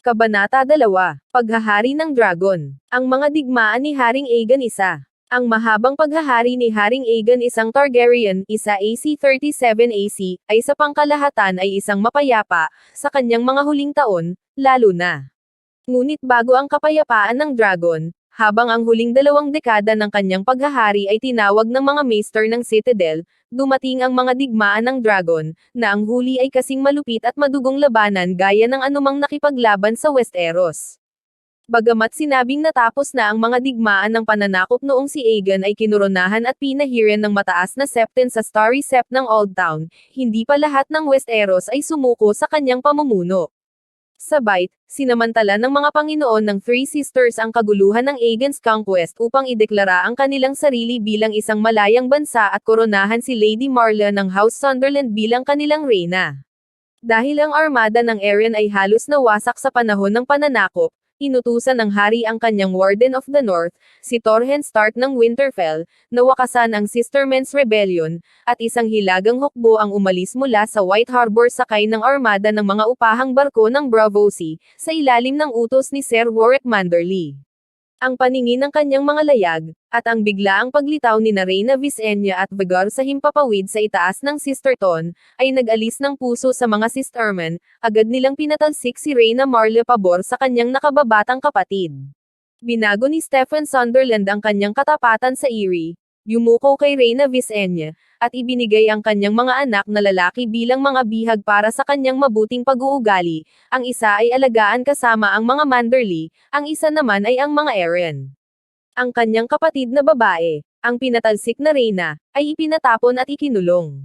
Kabanata 2. Paghahari ng Dragon. Ang mga digmaan ni Haring Aegon isa. Ang mahabang paghahari ni Haring Aegon isang Targaryen, isa AC-37 AC, ay sa pangkalahatan ay isang mapayapa, sa kanyang mga huling taon, lalo na. Ngunit bago ang kapayapaan ng dragon, habang ang huling dalawang dekada ng kanyang paghahari ay tinawag ng mga maester ng Citadel, dumating ang mga digmaan ng dragon, na ang huli ay kasing malupit at madugong labanan gaya ng anumang nakipaglaban sa Westeros. Bagamat sinabing natapos na ang mga digmaan ng pananakop noong si Aegon ay kinoronahan at pinahiran ng mataas na septen sa Starry Sept ng Old Town, hindi pa lahat ng Westeros ay sumuko sa kanyang pamumuno. Sabay, sinamantala ng mga Panginoon ng Three Sisters ang kaguluhan ng Aegon's Conquest upang ideklara ang kanilang sarili bilang isang malayang bansa at koronahan si Lady Marla ng House Sunderland bilang kanilang reyna. Dahil ang armada ng Eren ay halos nawasak sa panahon ng pananakop, inutusan ng hari ang kanyang Warden of the North, si Torhen Stark ng Winterfell, na wakasan ang Sistermen's Rebellion, at isang hilagang hukbo ang umalis mula sa White Harbor sakay ng armada ng mga upahang barko ng Bravo Sea, sa ilalim ng utos ni Sir Warwick Manderley. Ang paningin ng kanyang mga layag, at ang biglaang paglitaw ni na Reyna Visenya at Vigor sa himpapawid sa itaas ng Sisterton, ay nag-alis ng puso sa mga sistermen, agad nilang pinatalsik si Reyna Marle pabor sa kanyang nakababatang kapatid. Binago ni Stephen Sunderland ang kanyang katapatan sa Erie, yumuko kay Reyna Visenya, at ibinigay ang kanyang mga anak na lalaki bilang mga bihag para sa kanyang mabuting pag-uugali, ang isa ay alagaan kasama ang mga Manderly, ang isa naman ay ang mga Eren. Ang kanyang kapatid na babae, ang pinatalsik na Reyna, ay ipinatapon at ikinulong.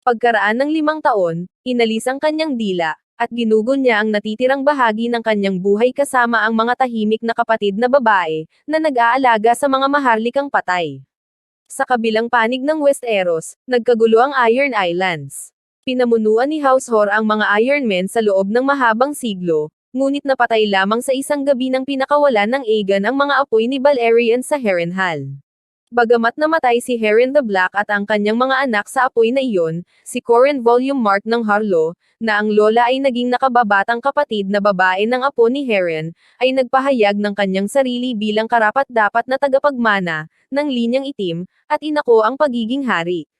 Pagkaraan ng limang taon, inalis ang kanyang dila, at ginugon niya ang natitirang bahagi ng kanyang buhay kasama ang mga tahimik na kapatid na babae, na nag-aalaga sa mga maharlikang patay. Sa kabilang panig ng Westeros, nagkagulo ang Iron Islands. Pinamunuan ni House Hor ang mga Iron Men sa loob ng mahabang siglo, ngunit napatay lamang sa isang gabi ng pinakawalan ng Aegon ang mga apoy ni Balerion sa Harrenhal. Bagamat namatay si Heron the Black at ang kanyang mga anak sa apoy na iyon, si Corin Volume Mark ng Harlo, na ang lola ay naging nakababatang kapatid na babae ng apo ni Heron, ay nagpahayag ng kanyang sarili bilang karapat-dapat na tagapagmana, ng linyang itim, at inako ang pagiging hari.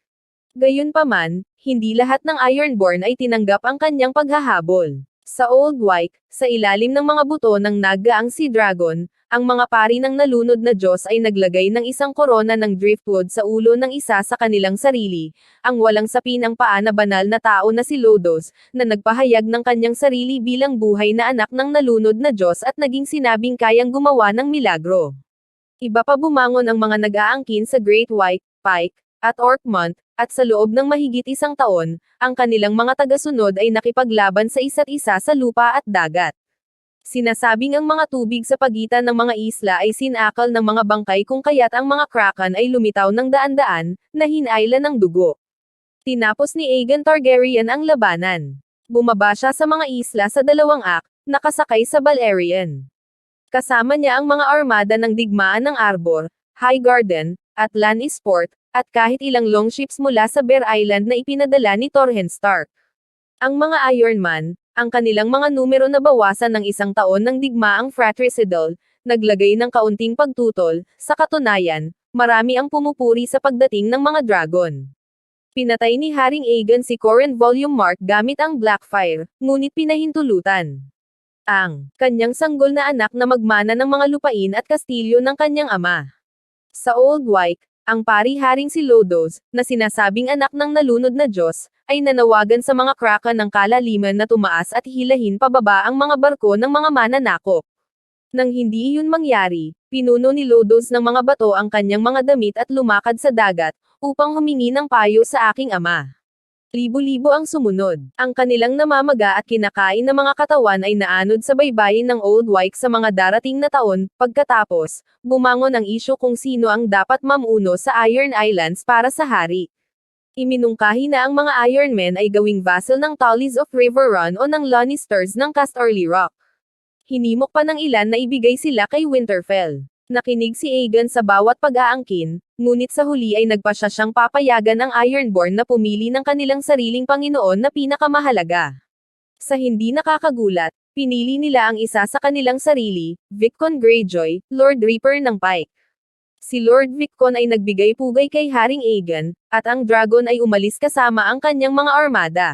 Gayunpaman, hindi lahat ng Ironborn ay tinanggap ang kanyang paghahabol. Sa Old White, sa ilalim ng mga buto ng nagaang si Dragon, ang mga pari ng nalunod na Diyos ay naglagay ng isang korona ng driftwood sa ulo ng isa sa kanilang sarili, ang walang sapin ang paa na banal na tao na si Lodos, na nagpahayag ng kanyang sarili bilang buhay na anak ng nalunod na Diyos at naging sinabing kayang gumawa ng milagro. Iba pa bumangon ang mga nag-aangkin sa Great White, Pike, at Orkmont, at sa loob ng mahigit isang taon, ang kanilang mga tagasunod ay nakipaglaban sa isa't isa sa lupa at dagat. Sinasabing ang mga tubig sa pagitan ng mga isla ay sinakal ng mga bangkay kung kaya't ang mga kraken ay lumitaw ng daan-daan, na hinailan ng dugo. Tinapos ni Aegon Targaryen ang labanan. Bumaba siya sa mga isla sa dalawang ak, nakasakay sa Balerion. Kasama niya ang mga armada ng digmaan ng Arbor, High Garden, at Lannisport, at kahit ilang longships mula sa Bear Island na ipinadala ni Torhen Stark. Ang mga Iron Man, ang kanilang mga numero na bawasan ng isang taon ng digmaang fratricidal, naglagay ng kaunting pagtutol, sa katunayan, marami ang pumupuri sa pagdating ng mga dragon. Pinatay ni Haring Aegon si Corin Volume Mark gamit ang Blackfire, ngunit pinahintulutan. Ang kanyang sanggol na anak na magmana ng mga lupain at kastilyo ng kanyang ama. Sa Old White, ang pari-haring si Lodos, na sinasabing anak ng nalunod na Diyos, ay nanawagan sa mga kraken ng kalaliman na tumaas at hilahin pababa ang mga barko ng mga mananakop. Nang hindi iyon mangyari, pinuno ni Lodos ng mga bato ang kanyang mga damit at lumakad sa dagat, upang humingi ng payo sa aking ama. Libo-libo ang sumunod. Ang kanilang namamaga at kinakain na mga katawan ay naanod sa baybayin ng Old White sa mga darating na taon, pagkatapos, bumangon ang isyo kung sino ang dapat mamuno sa Iron Islands para sa hari. Iminungkahi na ang mga Iron Men ay gawing vassal ng Tullys of River Run o ng Lannisters ng Casterly Rock. Hinimok pa ng ilan na ibigay sila kay Winterfell. Nakinig si Aegon sa bawat pag-aangkin, ngunit sa huli ay nagpasya siyang papayagan ang Ironborn na pumili ng kanilang sariling Panginoon na pinakamahalaga. Sa hindi nakakagulat, Pinili nila ang isa sa kanilang sarili, Vicon Greyjoy, Lord Reaper ng Pike. Si Lord Vicon ay nagbigay pugay kay Haring Aegon, at ang dragon ay umalis kasama ang kanyang mga armada.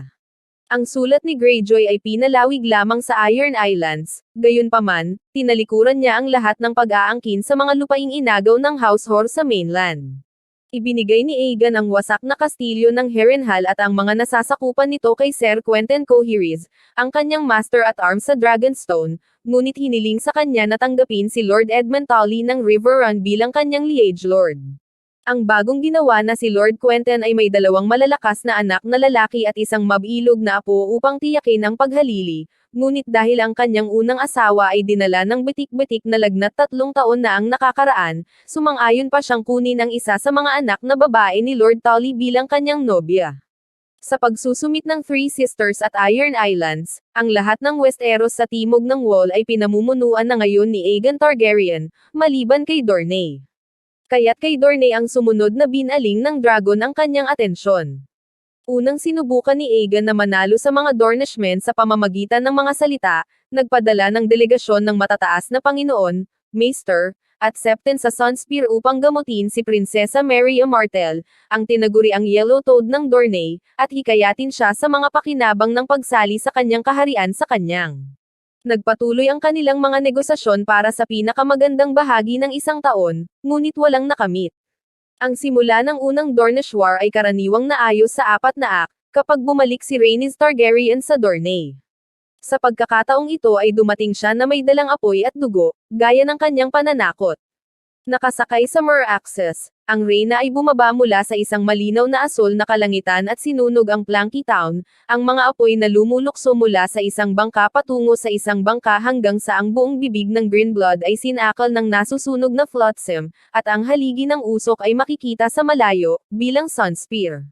Ang sulat ni Greyjoy ay pinalawig lamang sa Iron Islands, gayunpaman, tinalikuran niya ang lahat ng pag-aangkin sa mga lupaing inagaw ng House Horse sa mainland. Ibinigay ni Aegon ang wasak na kastilyo ng Harrenhal at ang mga nasasakupan nito kay Ser Quentin Coheres, ang kanyang master at arms sa Dragonstone, ngunit hiniling sa kanya na tanggapin si Lord Edmund Tully ng Riverrun bilang kanyang liege lord. Ang bagong ginawa na si Lord Quentin ay may dalawang malalakas na anak na lalaki at isang mabilog na apo upang tiyakin ang paghalili, ngunit dahil ang kanyang unang asawa ay dinala ng bitik-bitik na lagnat tatlong taon na ang nakakaraan, sumang-ayon pa siyang kunin ang isa sa mga anak na babae ni Lord Tully bilang kanyang nobya. Sa pagsusumit ng Three Sisters at Iron Islands, ang lahat ng Westeros sa timog ng wall ay pinamumunuan na ngayon ni Aegon Targaryen, maliban kay Dorne kaya't kay Dorne ang sumunod na binaling ng dragon ang kanyang atensyon. Unang sinubukan ni Aegon na manalo sa mga Dornishmen sa pamamagitan ng mga salita, nagpadala ng delegasyon ng matataas na Panginoon, Maester, at Septon sa Sunspear upang gamutin si Prinsesa Mary Martell, ang tinaguri ang Yellow Toad ng Dorne, at hikayatin siya sa mga pakinabang ng pagsali sa kanyang kaharian sa kanyang. Nagpatuloy ang kanilang mga negosasyon para sa pinakamagandang bahagi ng isang taon, ngunit walang nakamit. Ang simula ng unang Dornish War ay karaniwang naayos sa apat na ak, kapag bumalik si Rhaenys Targaryen sa Dorne. Sa pagkakataong ito ay dumating siya na may dalang apoy at dugo, gaya ng kanyang pananakot. Nakasakay sa Mer Axis, ang Reyna ay bumaba mula sa isang malinaw na asol na kalangitan at sinunog ang Planky Town, ang mga apoy na lumulukso mula sa isang bangka patungo sa isang bangka hanggang sa ang buong bibig ng Greenblood ay sinakal ng nasusunog na flotsam, at ang haligi ng usok ay makikita sa malayo, bilang Sunspear.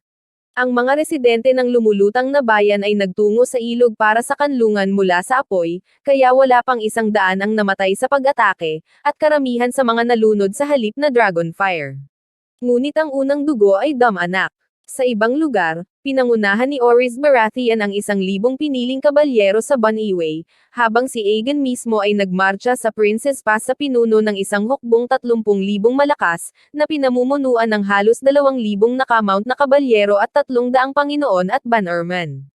Ang mga residente ng lumulutang na bayan ay nagtungo sa ilog para sa kanlungan mula sa apoy, kaya wala pang isang daan ang namatay sa pag-atake, at karamihan sa mga nalunod sa halip na dragonfire. Ngunit ang unang dugo ay dam-anak. Sa ibang lugar, pinangunahan ni Oris Baratheon ang isang libong piniling kabalyero sa Boniway, habang si Aegon mismo ay nagmarcha sa Princess Pass sa pinuno ng isang hukbong 30,000 malakas, na pinamumunuan ng halos 2,000 nakamount na kabalyero at 300 Panginoon at Bannerman.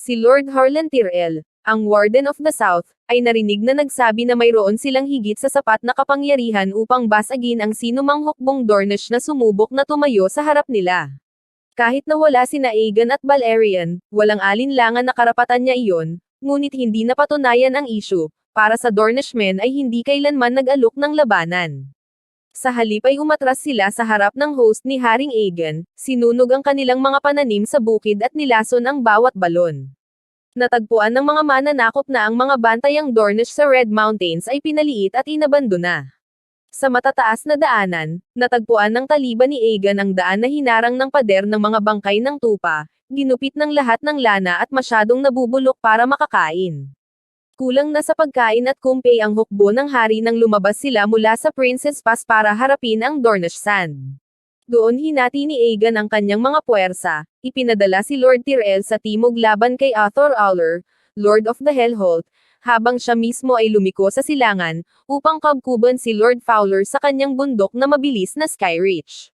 Si Lord Harlan Tyrell, ang Warden of the South, ay narinig na nagsabi na mayroon silang higit sa sapat na kapangyarihan upang basagin ang sinumang hukbong Dornish na sumubok na tumayo sa harap nila. Kahit na wala sina Aegon at Balerion, walang alinlangan na karapatan niya iyon, ngunit hindi napatunayan ang issue, para sa Dornishmen ay hindi kailanman nag-alok ng labanan. Sa halip ay umatras sila sa harap ng host ni Haring Aegon, sinunog ang kanilang mga pananim sa bukid at nilason ang bawat balon. Natagpuan ng mga mananakop na ang mga bantayang Dornish sa Red Mountains ay pinaliit at inabandona. Sa matataas na daanan, natagpuan ng taliban ni Aegon ang daan na hinarang ng pader ng mga bangkay ng tupa, ginupit ng lahat ng lana at masyadong nabubulok para makakain. Kulang na sa pagkain at kumpay ang hukbo ng hari nang lumabas sila mula sa Princess Pass para harapin ang Dornish Sand. Doon hinati ni Aegon ang kanyang mga puwersa, ipinadala si Lord Tyrell sa timog laban kay Arthur Auler, Lord of the Hellholt, habang siya mismo ay lumiko sa silangan, upang kabkuban si Lord Fowler sa kanyang bundok na mabilis na Skyreach.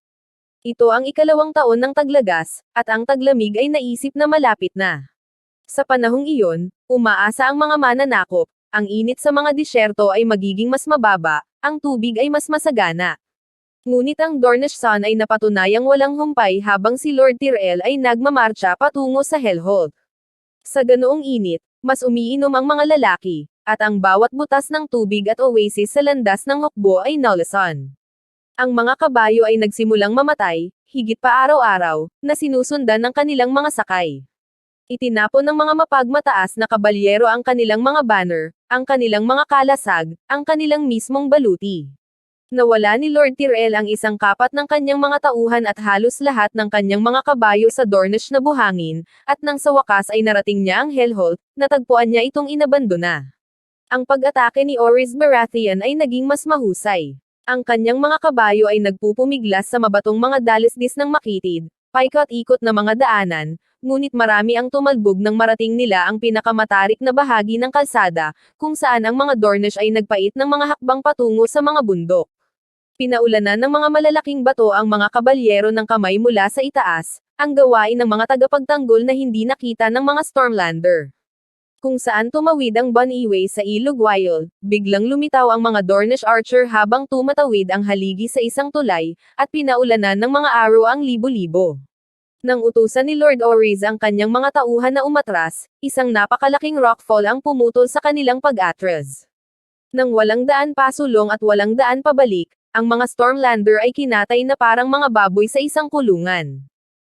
Ito ang ikalawang taon ng taglagas, at ang taglamig ay naisip na malapit na. Sa panahong iyon, umaasa ang mga mananakop, ang init sa mga disyerto ay magiging mas mababa, ang tubig ay mas masagana. Ngunit ang Dornish Sun ay napatunayang walang humpay habang si Lord Tyrell ay nagmamarcha patungo sa Hellhold. Sa ganoong init, mas umiinom ang mga lalaki, at ang bawat butas ng tubig at oasis sa landas ng hukbo ay nalasan. Ang mga kabayo ay nagsimulang mamatay, higit pa araw-araw, na sinusundan ng kanilang mga sakay. Itinapon ng mga mapagmataas na kabalyero ang kanilang mga banner, ang kanilang mga kalasag, ang kanilang mismong baluti. Nawala ni Lord Tyrell ang isang kapat ng kanyang mga tauhan at halos lahat ng kanyang mga kabayo sa Dornish na buhangin, at nang sa wakas ay narating niya ang Hellholt, natagpuan niya itong inabandona. Ang pag-atake ni Oris Baratheon ay naging mas mahusay. Ang kanyang mga kabayo ay nagpupumiglas sa mabatong mga dalisdis ng makitid, paikot-ikot na mga daanan, ngunit marami ang tumalbog nang marating nila ang pinakamatarik na bahagi ng kalsada, kung saan ang mga Dornish ay nagpait ng mga hakbang patungo sa mga bundok. Pinaulanan ng mga malalaking bato ang mga kabalyero ng kamay mula sa itaas, ang gawain ng mga tagapagtanggol na hindi nakita ng mga Stormlander. Kung saan tumawid ang Boniway sa Ilog Wild, biglang lumitaw ang mga Dornish archer habang tumatawid ang haligi sa isang tulay, at pinaulanan ng mga arrow ang libo-libo. Nang utusan ni Lord Oriz ang kanyang mga tauhan na umatras, isang napakalaking rockfall ang pumutol sa kanilang pag-atras. Nang walang daan pasulong at walang daan pabalik, ang mga Stormlander ay kinatay na parang mga baboy sa isang kulungan.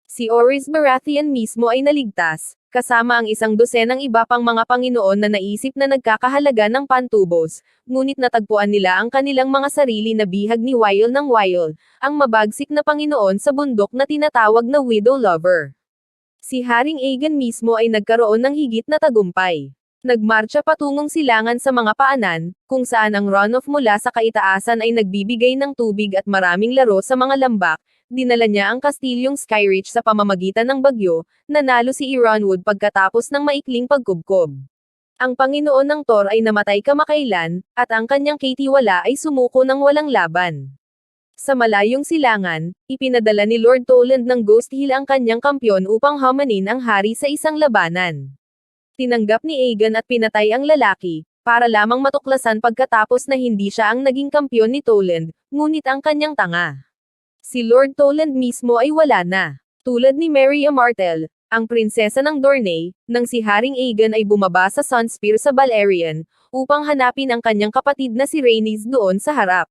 Si Oris Baratheon mismo ay naligtas, kasama ang isang dosenang iba pang mga Panginoon na naisip na nagkakahalaga ng pantubos, ngunit natagpuan nila ang kanilang mga sarili na bihag ni Wyl ng Wyl, ang mabagsik na Panginoon sa bundok na tinatawag na Widow Lover. Si Haring Aegon mismo ay nagkaroon ng higit na tagumpay. Nagmarcha patungong silangan sa mga paanan, kung saan ang runoff mula sa kaitaasan ay nagbibigay ng tubig at maraming laro sa mga lambak, dinala niya ang kastilyong Skyreach sa pamamagitan ng bagyo, nanalo si Ironwood pagkatapos ng maikling pagkubkob. Ang Panginoon ng Thor ay namatay kamakailan, at ang kanyang kitiwala ay sumuko ng walang laban. Sa malayong silangan, ipinadala ni Lord Toland ng Ghost Hill ang kanyang kampyon upang hamanin ang hari sa isang labanan. Tinanggap ni Aegon at pinatay ang lalaki, para lamang matuklasan pagkatapos na hindi siya ang naging kampyon ni Toland, ngunit ang kanyang tanga. Si Lord Toland mismo ay wala na. Tulad ni Mary Martell, ang prinsesa ng Dorne, nang si Haring Aegon ay bumaba sa Sunspear sa Balerion, upang hanapin ang kanyang kapatid na si Rhaenys doon sa harap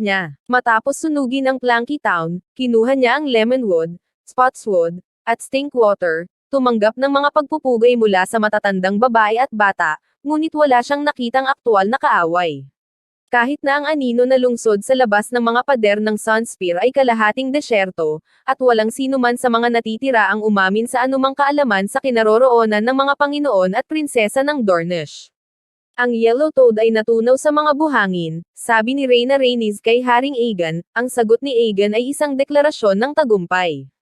niya. Matapos sunugin ang Planky Town, kinuha niya ang Lemonwood, Spotswood, at Stinkwater, tumanggap ng mga pagpupugay mula sa matatandang babae at bata, ngunit wala siyang nakitang aktwal na kaaway. Kahit na ang anino na lungsod sa labas ng mga pader ng Sunspear ay kalahating desyerto, at walang sino man sa mga natitira ang umamin sa anumang kaalaman sa kinaroroonan ng mga Panginoon at prinsesa ng Dornish. Ang Yellow Toad ay natunaw sa mga buhangin, sabi ni Reyna Rhaenys kay Haring Aegon, ang sagot ni Aegon ay isang deklarasyon ng tagumpay.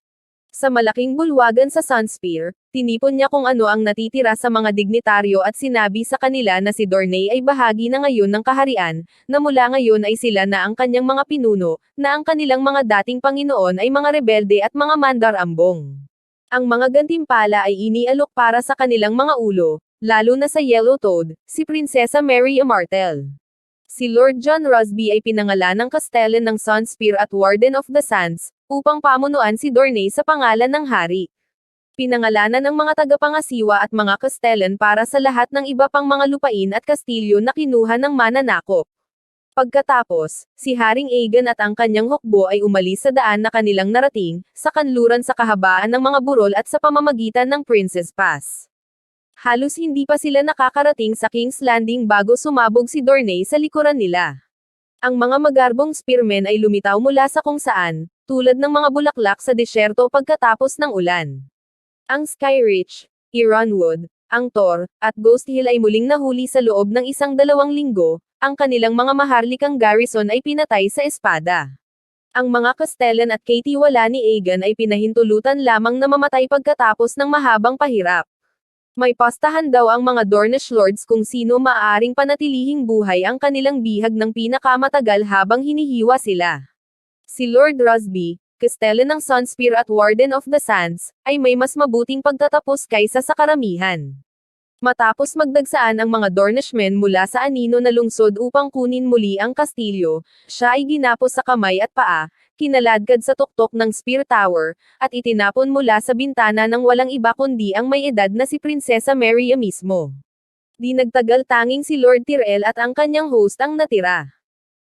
Sa malaking bulwagan sa Sunspear, tinipon niya kung ano ang natitira sa mga dignitaryo at sinabi sa kanila na si Dorne ay bahagi na ngayon ng kaharian, na mula ngayon ay sila na ang kanyang mga pinuno, na ang kanilang mga dating Panginoon ay mga rebelde at mga mandar-ambong. Ang mga gantimpala ay inialok para sa kanilang mga ulo, lalo na sa Yellow Toad, si Prinsesa Mary Martell. Si Lord John Rusby ay pinangalan ng Castellan ng Sunspear at Warden of the Sands, upang pamunuan si Dorne sa pangalan ng hari. Pinangalanan ng mga tagapangasiwa at mga Castellan para sa lahat ng iba pang mga lupain at kastilyo na kinuha ng mananakop. Pagkatapos, si Haring Aegon at ang kanyang hukbo ay umalis sa daan na kanilang narating, sa kanluran sa kahabaan ng mga burol at sa pamamagitan ng Princess Pass. Halos hindi pa sila nakakarating sa King's Landing bago sumabog si Dorne sa likuran nila. Ang mga magarbong spearmen ay lumitaw mula sa kung saan, tulad ng mga bulaklak sa disyerto pagkatapos ng ulan. Ang Skyreach, Ironwood, ang Thor, at Ghost Hill ay muling nahuli sa loob ng isang dalawang linggo, ang kanilang mga maharlikang garrison ay pinatay sa espada. Ang mga Castellan at Katie wala ni Aegon ay pinahintulutan lamang na mamatay pagkatapos ng mahabang pahirap. May pastahan daw ang mga Dornish lords kung sino maaaring panatilihing buhay ang kanilang bihag ng pinakamatagal habang hinihiwa sila. Si Lord Rusby, Castellan ng Sunspear at Warden of the Sands, ay may mas mabuting pagtatapos kaysa sa karamihan. Matapos magdagsaan ang mga Dornishmen mula sa anino na lungsod upang kunin muli ang kastilyo, siya ay ginapos sa kamay at paa, kinaladkad sa tuktok ng Spear Tower, at itinapon mula sa bintana ng walang iba kundi ang may edad na si Prinsesa Maria mismo. Di nagtagal tanging si Lord Tyrell at ang kanyang host ang natira.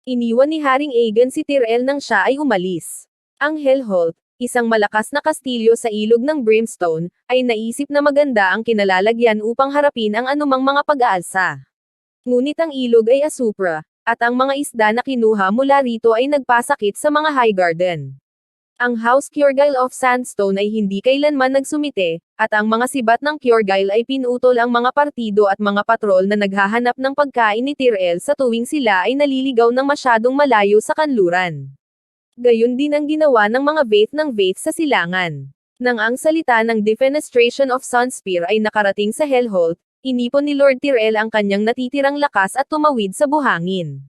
Iniwan ni Haring Aegon si Tyrell nang siya ay umalis. Ang Hellholt, isang malakas na kastilyo sa ilog ng Brimstone, ay naisip na maganda ang kinalalagyan upang harapin ang anumang mga pag-aalsa. Ngunit ang ilog ay asupra, at ang mga isda na kinuha mula rito ay nagpasakit sa mga Highgarden. Ang House Kjorgile of Sandstone ay hindi kailanman nagsumite, at ang mga sibat ng Kjorgile ay pinutol ang mga partido at mga patrol na naghahanap ng pagkain ni Tyrell sa tuwing sila ay naliligaw ng masyadong malayo sa kanluran. Gayon din ang ginawa ng mga Vaith ng Vaith sa silangan. Nang ang salita ng Defenestration of Sunspear ay nakarating sa Hellholt, inipon ni Lord Tyrell ang kanyang natitirang lakas at tumawid sa buhangin.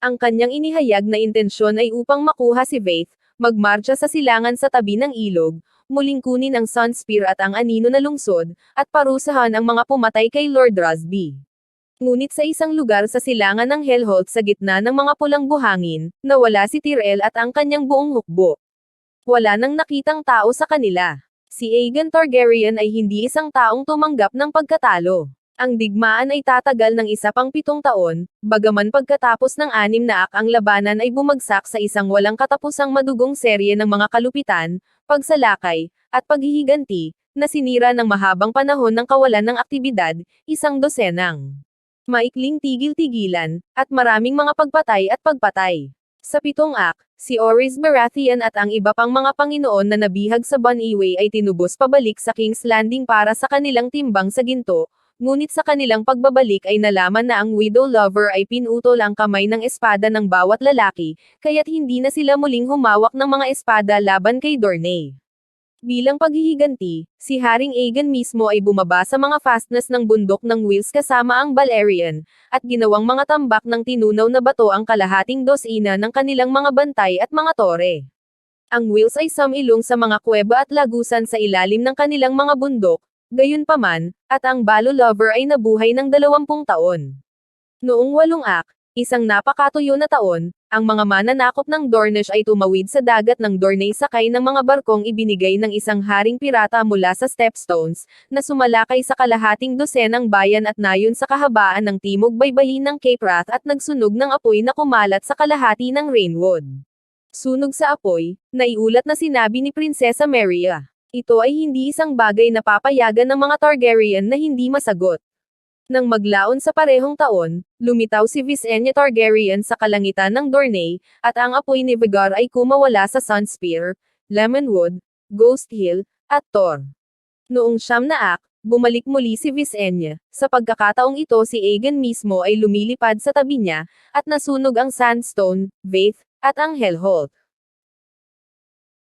Ang kanyang inihayag na intensyon ay upang makuha si Faith, magmarcha sa silangan sa tabi ng ilog, muling kunin ang Sunspear at ang anino na lungsod, at parusahan ang mga pumatay kay Lord Rusby. Ngunit sa isang lugar sa silangan ng Hellholt sa gitna ng mga pulang buhangin, nawala si Tyrell at ang kanyang buong hukbo. Wala nang nakitang tao sa kanila. Si Aegon Targaryen ay hindi isang taong tumanggap ng pagkatalo. Ang digmaan ay tatagal ng isa pang pitong taon, bagaman pagkatapos ng anim na ak ang labanan ay bumagsak sa isang walang katapusang madugong serye ng mga kalupitan, pagsalakay, at paghihiganti, na sinira ng mahabang panahon ng kawalan ng aktibidad, isang dosenang maikling tigil-tigilan, at maraming mga pagpatay at pagpatay. Sa pitong ak, si Oris Baratheon at ang iba pang mga Panginoon na nabihag sa Bon Iway ay tinubos pabalik sa King's Landing para sa kanilang timbang sa ginto, ngunit sa kanilang pagbabalik ay nalaman na ang Widow Lover ay pinutol ang kamay ng espada ng bawat lalaki, kaya't hindi na sila muling humawak ng mga espada laban kay Dornay. Bilang paghihiganti, si Haring Aegon mismo ay bumaba sa mga fastness ng bundok ng Wills kasama ang Balerion, at ginawang mga tambak ng tinunaw na bato ang kalahating dosina ng kanilang mga bantay at mga tore. Ang Wills ay samilong sa mga kuweba at lagusan sa ilalim ng kanilang mga bundok, gayunpaman, at ang Balo Lover ay nabuhay ng dalawampung taon. Noong walong ak, isang napakatuyo na taon, ang mga mananakop ng Dornish ay tumawid sa dagat ng Dornay sakay ng mga barkong ibinigay ng isang haring pirata mula sa Stepstones, na sumalakay sa kalahating dosenang bayan at nayon sa kahabaan ng timog baybayin ng Cape Wrath at nagsunog ng apoy na kumalat sa kalahati ng Rainwood. Sunog sa apoy, naiulat na sinabi ni Prinsesa Maria. Ito ay hindi isang bagay na papayagan ng mga Targaryen na hindi masagot. Nang maglaon sa parehong taon, lumitaw si Visenya Targaryen sa kalangitan ng Dornay, at ang apoy ni Vigar ay kumawala sa Sunspear, Lemonwood, Ghost Hill, at Tor. Noong siyam na ak, bumalik muli si Visenya. Sa pagkakataong ito si Aegon mismo ay lumilipad sa tabi niya, at nasunog ang Sandstone, Vaith, at ang Hellholt.